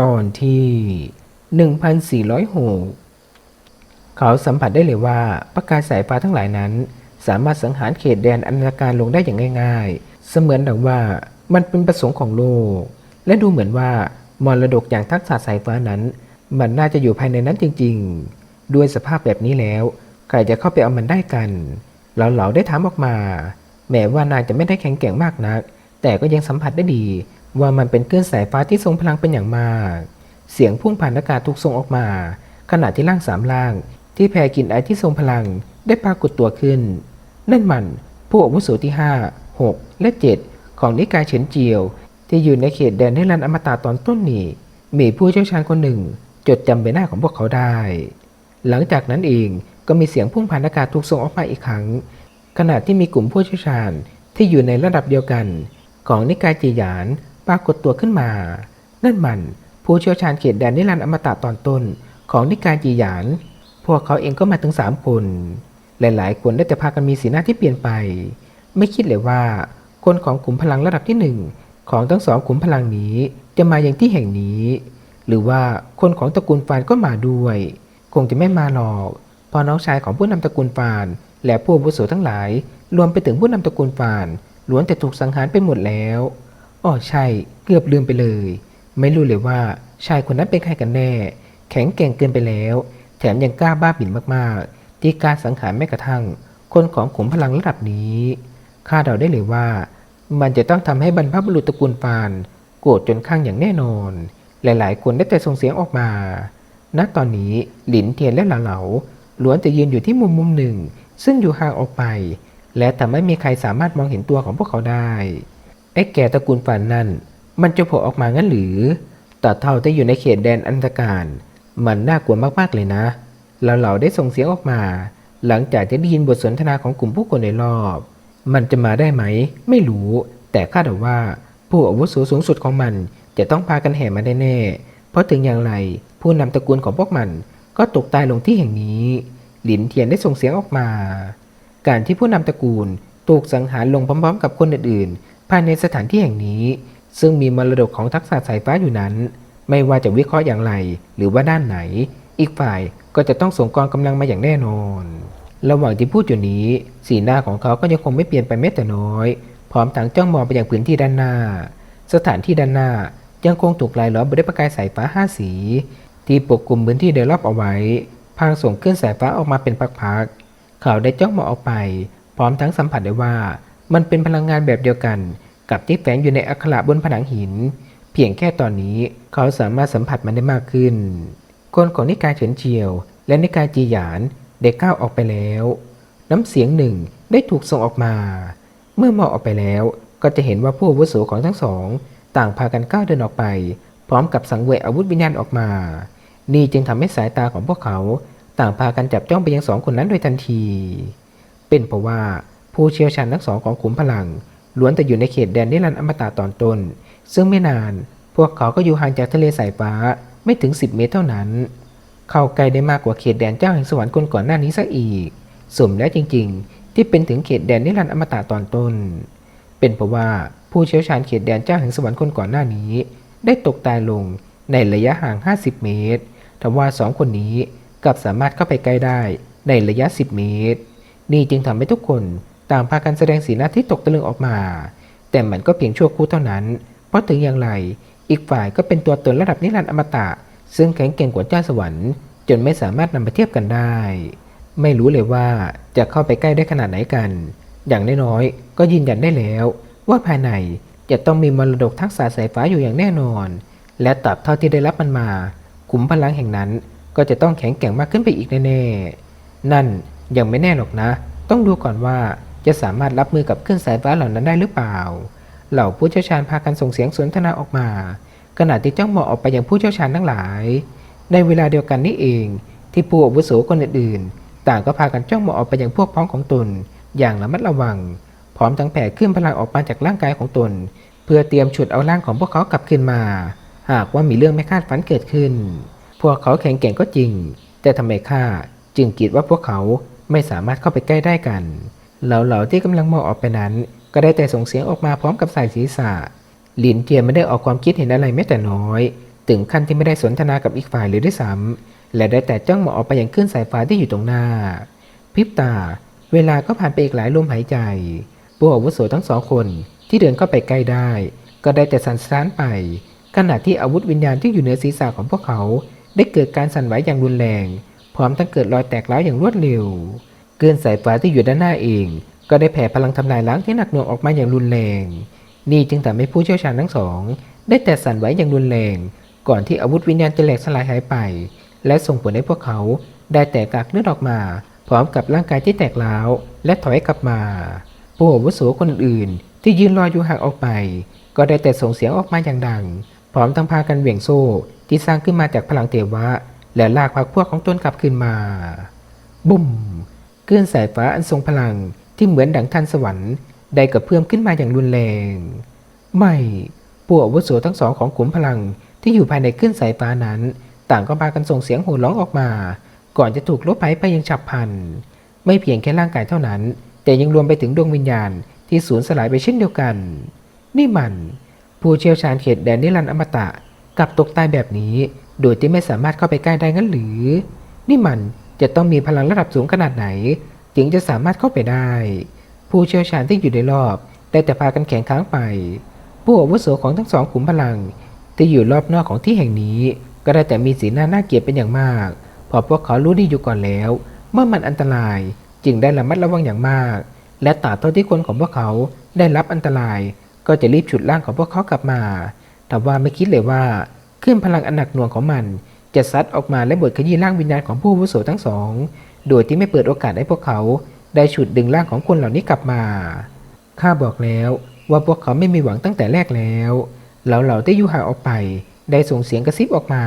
ตอนที่ 1406 เขาสัมผัสได้เลยว่าประกายสายฟ้าทั้งหลายนั้น สามารถสังหารเขตแดนอันตรการลงได้อย่างง่าย ๆ เสมือนดังว่ามันเป็นประสงค์ของโลก และดูเหมือนว่ามรดกอย่างทักษะสายฟ้านั้น มันน่าจะอยู่ภายในนั้นจริง ๆ ด้วยสภาพแบบนี้แล้วใครจะเข้าไปเอามันได้กันเหล่าๆได้ถามออกมา แม้ว่านางจะไม่ได้แข็งแกร่งมากนัก แต่ก็ยังสัมผัสได้ดี ว่ามันเป็นคลื่นสายฟ้าที่ทรงพลังเป็นอย่างมาก เสียงพุ่งผ่านอากาศถูกส่งออกมา ขณะที่ร่างสามร่าง ที่แผ่กลิ่นไอที่ทรงพลังได้ปรากฏตัวขึ้น นั่นมันผู้อาวุโสที่ 5 6 และ 7 ของนิกายเฉินเจียว ที่อยู่ในเขตแดนนิรันอมตะตอนต้นนี้ มีผู้เชี่ยวชาญคนหนึ่ง จดจำใบหน้าของพวกเขาได้ หลังจากนั้นเองก็มีเสียงพุ่งผ่านอากาศถูกส่งออกมาอีกครั้ง ขณะที่มีกลุ่มผู้เชี่ยวชาญที่อยู่ในระดับเดียวกัน ของนิกายจีหยาน ปรากฏตัวขึ้นมา นั่นมัน ผู้เชี่ยวชาญเขตแดนนิรันดร์อมตะตอนต้น ของนิกายจีหยาน พวกเขาเองก็มาถึงสามคน หลายๆ คนได้แต่พากันมีสีหน้าที่เปลี่ยนไป ไม่คิดเลยว่า คนของกลุ่มพลังระดับที่หนึ่งของทั้งสองกลุ่มพลังนี้จะมาอย่างที่แห่งนี้ หรือว่าคนของตระกูลฟานก็มาด้วย คงจะไม่มาหรอกพอน้องชายของผู้นำตระกูลฟาน และผู้อาวุโสทั้งหลาย รวมไปถึงผู้นำตระกูลฟานล้วนแต่ถูกสังหารไปหมดแล้ว อ๋อใช่เกือบลืมไปเลย ไม่รู้เลยว่าชายคนนั้นเป็นใครกันแน่ แข็งแกร่งเกินไปแล้ว แถมยังกล้าบ้าบิ่นมากๆที่กล้ารสังหารแม้กระทั่ง คนของขุมพลังระดับนี้คาดเดาได้เลยว่า มันจะต้องทำให้บรรพบุรุษตระกูลฟาน โกรธจนข้างอย่างแน่นอน หลายๆ คนได้แต่ส่งเสียงออกมา ณตอนนี้หลินเทียนและหลาเหลาล้วนจะยืนอยู่ที่มุมมุมหนึ่ง ซึ่งอยู่ห่างออกไป และแต่ไม่มีใครสามารถมองเห็นตัวของพวกเขาได้ ไอ้แก่ตระกูลฟานนั่น มันจะโผล่ออกมางั้นหรือต่อเท่าที่อยู่ในเขตแดนอันตรการ มันน่ากลัวมากๆเลยนะ เราเหล่าได้ส่งเสียงออกมา หลังจากที่ได้ยินบทสนทนาของกลุ่มผู้คนในรอบ มันจะมาได้ไหม ไม่รู้ แต่คาดว่าผู้อาวุโสสูงสุดของมันจะต้องพากันแห่มาแน่เพราะถึงอย่างไรผู้นำตระกูลของพวกมันก็ตกตายลงที่แห่งนี้ หลินเทียนได้ส่งเสียงออกมา การที่ผู้นำตระกูลถูกสังหารลงพร้อมๆ กับคนอื่นๆ ภายในสถานที่แห่งนี้ ซึ่งมีมรดกของทักษะสายฟ้าอยู่นั้น ไม่ว่าจะวิเคราะห์อย่างไร หรือว่าด้านไหน อีกฝ่ายก็จะต้องส่งกองกำลังมาอย่างแน่นอน ระหว่างที่พูดอยู่นี้ สีหน้าของเขาก็ยังคงไม่เปลี่ยนไปแม้แต่น้อย พร้อมทั้งจ้องมองไปยังพื้นที่ด้านหน้า สถานที่ด้านหน้ายังคงถูกลายล้อมไปด้วยประกายสายฟ้าห้าสี ที่ปกคลุมพื้นที่โดยรอบเอาไว้ พางส่งคลื่นสายฟ้าออกมาเป็นพักๆ เขาได้จ้องมองออกไป พร้อมทั้งสัมผัสได้ว่า มันเป็นพลังงานแบบเดียวกัน กับที่แฝงอยู่ในอักขระบนผนังหิน เพียงแค่ตอนนี้เขาสามารถสัมผัสมันได้มากขึ้น คนของนิกายเฉินเจียว และนิกายจีหยานได้ก้าวออกไปแล้ว น้ำเสียงหนึ่งได้ถูกส่งออกมา เมื่อมองออกไปแล้วก็จะเห็นว่าผู้อาวุโสของทั้งสอง ต่างพากันก้าวเดินออกไป พร้อมกับสังเวยอาวุธวิญญาณออกมา นี่จึงทำให้สายตาของพวกเขา ต่างพากันจับจ้องไปยังสองคนนั้นโดยทันที เป็นเพราะว่า ผู้เชี่ยวชาญทั้งสองของขุมพลัง ล้วนแต่อยู่ในเขตแดนนิรันดร์อมตะตอนต้น ซึ่งไม่นาน พวกเขาก็อยู่ห่างจากทะเลสายฟ้าไม่ถึง 10 เมตรเท่านั้น เข้าใกล้ได้มากกว่าเขตแดนเจ้าแห่งสวรรค์คนก่อนหน้านี้ซะอีกสมแล้วจริง ๆ ที่เป็นถึงเขตแดนนิรันดร์อมตะตอนต้น เป็นเพราะว่าผู้เชี่ยวชาญเขตแดนเจ้าแห่งสวรรค์คนก่อนหน้านี้ ได้ตกตายลงในระยะห่าง 50 เมตรทว่าสองคนนี้กลับสามารถเข้าไปใกล้ได้ในระยะ 10 เมตร นี่จึงทำให้ทุกคน ต่างพากันแสดงสีหน้าที่ตกตะลึงออกมา แต่มันก็เพียงชั่วครู่เท่านั้น เพราะถึงอย่างไร อีกฝ่ายก็เป็นตัวตนระดับนิรันดร์อมตะ ซึ่งแข็งแกร่งกว่าเจ้าสวรรค์ จนไม่สามารถนำไปเทียบกันได้ ไม่รู้เลยว่าจะเข้าไปใกล้ได้ขนาดไหนกัน อย่างน้อยๆก็ยืนยันได้แล้ว ว่าภายในจะต้องมีมรดกทักษะสายฟ้าอยู่อย่างแน่นอน และตราบเท่าที่ได้รับมันมา ขุมพลังแห่งนั้นก็จะต้องแข็งแกร่งมากขึ้นไปอีกแน่ๆนั่นยังไม่แน่หรอกนะ ต้องดูก่อนว่า จะสามารถรับมือกับครื่องสายฟ้าเหล่านั้นได้หรือเปล่า เหล่าผู้เชี่ยวชาญพากันส่งเสียงสนทนาออกมา ขณะที่จ้องมองออกไปยังผู้เชี่ยวชาญทั้งหลาย ในเวลาเดียวกันนี้เอง ที่ผู้อาวุโสคนอื่นๆ ต่างก็พากันจ้องมองออกไปยังพวกพ้องของตน อย่างระมัดระวัง พร้อมทั้งแผ่ขึ้นพลังออกมาจากร่างกายของตน เพื่อเตรียมฉุดเอาร่างของพวกเขากลับคืนมา หากว่ามีเรื่องไม่คาดฝันเกิดขึ้น พวกเขาแข็งแกร่งก็จริง แต่ทำไมข้าจึงคิดว่าพวกเขาไม่สามารถเข้าไปใกล้ได้กัน เหล่าๆที่กำลังมองออกไปนั้น ก็ได้แต่ส่งเสียงออกมาพร้อมกับสายศีรษะ หลินเจียไม่ได้ออกความคิดเห็นอะไรแม้แต่น้อย ถึงขั้นที่ไม่ได้สนทนากับอีกฝ่ายเลยด้วยซ้ำและได้แต่จ้องมองออกไปอย่างคลื่นสายฟ้าที่อยู่ตรงหน้า พริบตา เวลาก็ผ่านไปอีกหลายลมหายใจผู้อาวุโสทั้งสองคนที่เดินเข้าไปใกล้ได้ ก็ได้แต่สั่นสะท้านไป ขณะที่อาวุธวิญญาณที่อยู่เหนือศีรษะของพวกเขา ได้เกิดการสั่นไหวอย่างรุนแรง พร้อมทั้งเกิดรอยแตกร้าวอย่างรวดเร็ว เกินสายฟ้าที่อยู่ด้านหน้าเอง ก็ได้แผ่พลังทำลายล้างที่หนักหน่วงออกมาอย่างรุนแรง นี่จึงทำให้ผู้เชี่ยวชาญทั้งสอง ได้แต่สั่นไหวอย่างรุนแรง ก่อนที่อาวุธวิญญาณจะแหลกสลายหายไป และส่งผลให้พวกเขาได้แตกกากเลือดออกมา พร้อมกับร่างกายที่แตกร้าวและถอยกลับมา ผู้อาวุโสคนอื่นที่ยืนรออยู่ห่างออกไป ก็ได้แต่ส่งเสียงออกมาอย่างดัง พร้อมทั้งพากันเหวี่ยงโซ่ที่สร้างขึ้นมาจากพลังเทวะ และลากพรรคพวกของตนกลับคืนมา บุ้ม คลื่นสายฟ้าอันทรงพลังที่เหมือนดังทันสวรรค์ได้กระเพื่อมขึ้นมาอย่างรุนแรง ไม่ผู้อาวุโสทั้งสองของขุมพลังที่อยู่ภายในคลื่นสายฟ้านั้น ต่างก็พากันส่งเสียงโห่ร้องออกมา ก่อนจะถูกลบหายไปอยังฉับพลัน ไม่เพียงแค่ร่างกายเท่านั้น แต่ยังรวมไปถึงดวงวิญญาณที่สูญสลายไปเช่นเดียวกัน นี่มัน ผู้เชี่ยวชาญเขตแดนนิรันดร์อมตะกลับตกตายแบบนี้ โดยที่ไม่สามารถเข้าไปใกล้ได้งั้นหรือ นี่มัน จะต้องมีพลังระดับสูงขนาดไหนถึงจะสามารถเข้าไปได้ ผู้เชี่ยวชาญที่อยู่ในรอบได้แต่พากันแข่งค้างไป ผู้อาวุโสของทั้งสองขุมพลัง ที่อยู่รอบนอกของที่แห่งนี้ ก็ได้แต่มีสีหน้าน่าเกลียดเป็นอย่างมากเพราะพวกเขารู้ดีอยู่ก่อนแล้ว เมื่อมันอันตรายจึงได้ระมัดระวังอย่างมาก และตราเท่าที่คนของพวกเขาได้รับอันตราย ก็จะรีบฉุดร่างของพวกเขากลับมา แต่ว่าไม่คิดเลยว่าคลื่นพลังอันหนักหน่วงของมัน จะซัดออกมาและบดขยี้ร่างวิญญาณของผู้วุโสทั้งสอง โดยที่ไม่เปิดโอกาสให้พวกเขาได้ฉุดดึงร่างของคนเหล่านี้กลับมา ข้าบอกแล้วว่าพวกเขาไม่มีหวังตั้งแต่แรกแล้วแล้วเหล่าที่อยู่ห่างออกไป ได้ส่งเสียงกระซิบออกมา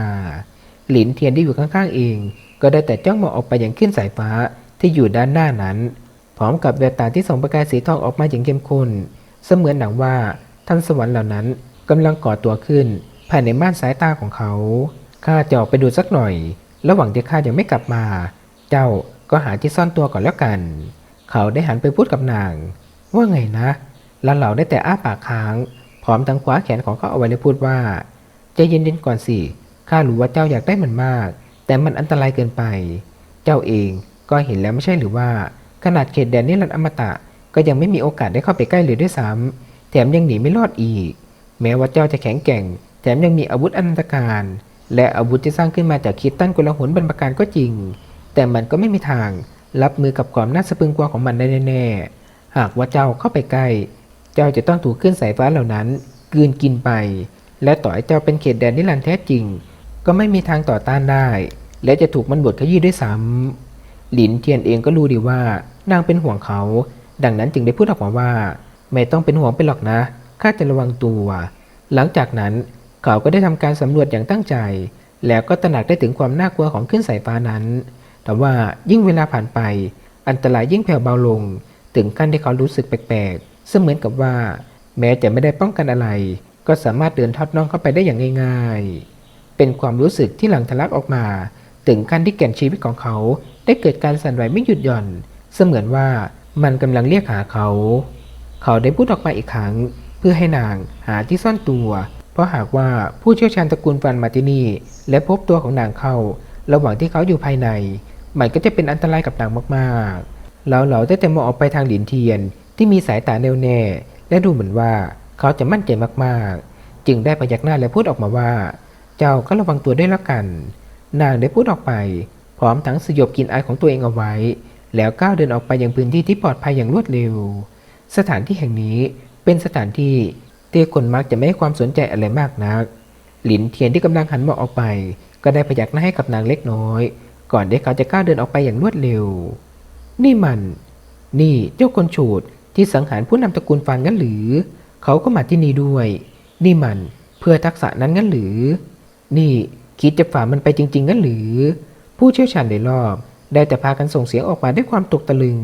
หลินเทียนที่อยู่ข้างๆเอง ก็ได้แต่จ้องมองออกไปอย่างขึ้นสายฟ้าที่อยู่ด้านหน้านั้น พร้อมกับแววตาที่ส่องประกายสีทองออกมาอย่างเข้มข้น เสมือนหนังว่าท่านสวรรค์เหล่านั้นกำลังก่อตัวขึ้น ภายในม่านสายตาของเขา ข้าจะออกไปดูสักหน่อย ระหว่างที่ข้ายังไม่กลับมา เจ้าก็หาที่ซ่อนตัวก่อนแล้วกัน เขาได้หันไปพูดกับนาง ว่าไงนะล้วเหล่าได้แต่อ้าปากค้าง พร้อมทั้งคว้าแขนของเขาเอาไว้และพูดว่าใจเย็นๆก่อนสิ ข้ารู้ว่าเจ้าอยากได้มันมาก แต่มันอันตรายเกินไป เจ้าเองก็เห็นแล้วไม่ใช่หรือว่า ขนาดเขตแดนนิรันดร์อมตะ ก็ยังไม่มีโอกาสได้เข้าไปใกล้เลยด้วยซ้ำแถมยังหนีไม่รอดอีก แม้ว่าเจ้าจะแข็งแกร่ง แถมยังมีอาวุธอนันตการ และอาวุธที่สร้างขึ้นมาจากคิดตั้นกุลหุนบรรพการก็จริง แต่มันก็ไม่มีทาง รับมือกับความน่าสะพรึงกลัวของมันได้แน่ๆหากว่าเจ้าเข้าไปใกล้ เจ้าจะต้องถูกขึ้นสายฟ้าเหล่านั้นกืนกินไป และต่อให้เจ้าเป็นเขตแดนนิรันดร์แท้จริง ก็ไม่มีทางต่อต้านได้ และจะถูกมันบดขยี้ด้วยซ้ำหลินเทียนเองก็รู้ดีว่านางเป็นห่วงเขา ดังนั้นจึงได้พูดออกมาว่า ไม่ต้องเป็นห่วงไปหรอกนะข้าจะระวังตัว หลังจากนั้น เขาก็ได้ทำการสำรวจอย่างตั้งใจ แล้วก็ตระหนักได้ถึงความน่ากลัวของขึ้นสายฟ้านั้น แต่ว่ายิ่งเวลาผ่านไป อันตรายยิ่งแผ่วเบาลง ถึงขั้นที่เขารู้สึกแปลกๆ เสมือนกับว่า แม้จะไม่ได้ป้องกันอะไร ก็สามารถเดินทอดน่องเข้าไปได้อย่างง่าย ๆ เป็นความรู้สึกที่หลังทะลักออกมา ถึงขั้นที่แก่นชีวิตของเขา ได้เกิดการสั่นไหวไม่หยุดหย่อน เสมือนว่ามันกำลังเรียกหาเขา เขาได้พูดออกมาอีกครั้ง เพื่อให้นางหาที่ซ่อนตัว เพราะหากว่าผู้เชี่ยวชาญตระกูลฟันมาที่นี่และพบตัวของนางเข้า ระหว่างที่เขาอยู่ภายใน มันก็จะเป็นอันตรายกับนางมากๆแล้วเหล่าได้แต่มองออกไปทางหลินเทียนที่มีสายตาแน่วแน่และดูเหมือนว่าเขาจะมั่นใจมากๆ จึงได้พยักหน้าและพูดออกมาว่า เจ้าก็ระวังตัวด้วยละกัน นางได้พูดออกไป พร้อมทั้งสยบกลินอายของตัวเองเอาไว้ แล้วก้าวเดินออกไปยังพื้นที่ที่ปลอดภัยอย่างรวดเร็ว สถานที่แห่งนี้เป็นสถานที่ ที่คนมักจะไม่ให้ความสนใจอะไรมากนัก หลินเทียนที่กำลังหันมองออกไป ก็ได้พยักหน้าให้กับนางเล็กน้อย ก่อนที่เขาจะก้าวเดินออกไปอย่างรวดเร็ว นี่มัน นี่เจ้าคนฉูดที่สังหารผู้นำตระกูลฟานงั้นหรือ เขาก็มาที่นี่ด้วย นี่มันเพื่อทักษะนั้นงั้นหรือ นี่คิดจะฝ่ามันไปจริง ๆงั้นหรือ ผู้เชี่ยวชาญในรอบ ได้แต่พากันส่งเสียงออกมาด้วยความตกตะลึง